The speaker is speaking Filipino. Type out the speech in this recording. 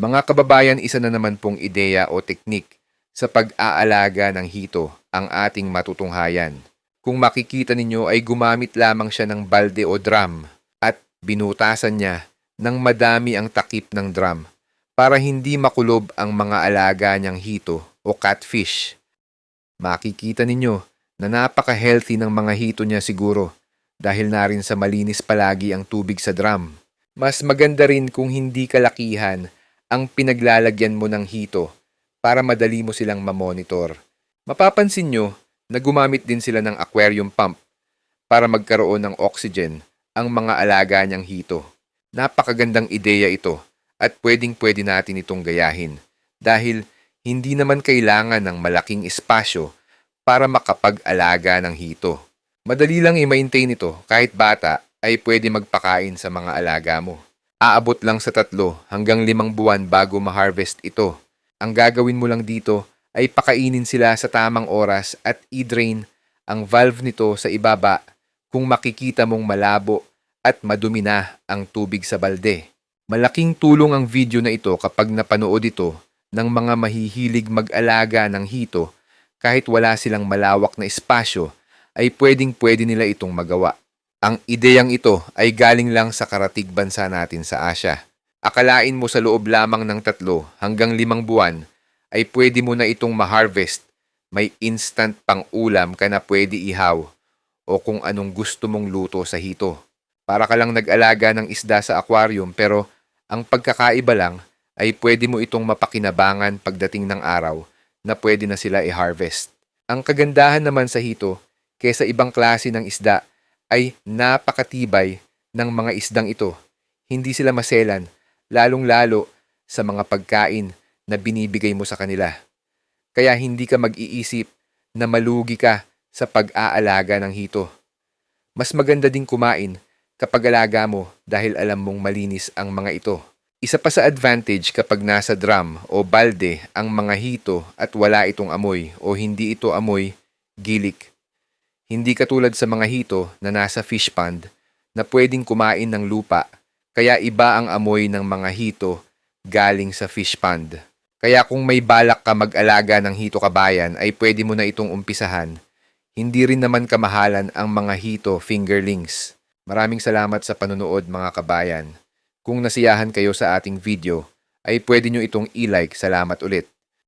Mga kababayan, isa na naman pong ideya o teknik sa pag-aalaga ng hito ang ating matutunghayan. Kung makikita ninyo ay gumamit lamang siya ng balde o drum at binutasan niya ng madami ang takip ng drum para hindi makulob ang mga alaga niyang hito o catfish. Makikita ninyo na napaka-healthy ng mga hito niya siguro dahil na rin sa malinis palagi ang tubig sa drum. Mas maganda rin kung hindi kalakihan ang pinaglalagyan mo ng hito para madali mo silang mamonitor. Mapapansin nyo na gumamit din sila ng aquarium pump para magkaroon ng oxygen ang mga alaga niyang hito. Napakagandang ideya ito at pwedeng pwede natin itong gayahin dahil hindi naman kailangan ng malaking espasyo para makapag-alaga ng hito. Madali lang i-maintain ito kahit bata ay pwede magpakain sa mga alaga mo. Aabot lang sa tatlo hanggang limang buwan bago ma-harvest ito. Ang gagawin mo lang dito ay pakainin sila sa tamang oras at i-drain ang valve nito sa ibaba kung makikita mong malabo at madumi na ang tubig sa balde. Malaking tulong ang video na ito kapag napanood ito ng mga mahihilig mag-alaga ng hito kahit wala silang malawak na espasyo ay pwedeng pwede nila itong magawa. Ang ideyang ito ay galing lang sa karatig bansa natin sa Asya. Akalain mo sa loob lamang ng tatlo hanggang limang buwan ay pwede mo na itong ma-harvest. May instant pang ulam ka na pwede ihaw o kung anong gusto mong luto sa hito. Para ka lang nag-alaga ng isda sa aquarium pero ang pagkakaiba lang ay pwede mo itong mapakinabangan pagdating ng araw na pwede na sila i-harvest. Ang kagandahan naman sa hito kesa ibang klase ng isda ay napakatibay ng mga isdang ito. Hindi sila maselan, lalong-lalo sa mga pagkain na binibigay mo sa kanila. Kaya hindi ka mag-iisip na malugi ka sa pag-aalaga ng hito. Mas maganda ding kumain kapag alaga mo dahil alam mong malinis ang mga ito. Isa pa sa advantage kapag nasa drum o balde ang mga hito at wala itong amoy o hindi ito amoy, gilik. Hindi katulad sa mga hito na nasa fish pond na pwedeng kumain ng lupa, kaya iba ang amoy ng mga hito galing sa fish pond. Kaya kung may balak ka mag-alaga ng hito kabayan ay pwede mo na itong umpisahan. Hindi rin naman kamahalan ang mga hito fingerlings. Maraming salamat sa panonood mga kabayan. Kung nasiyahan kayo sa ating video, ay pwede nyo itong i-like. Salamat ulit.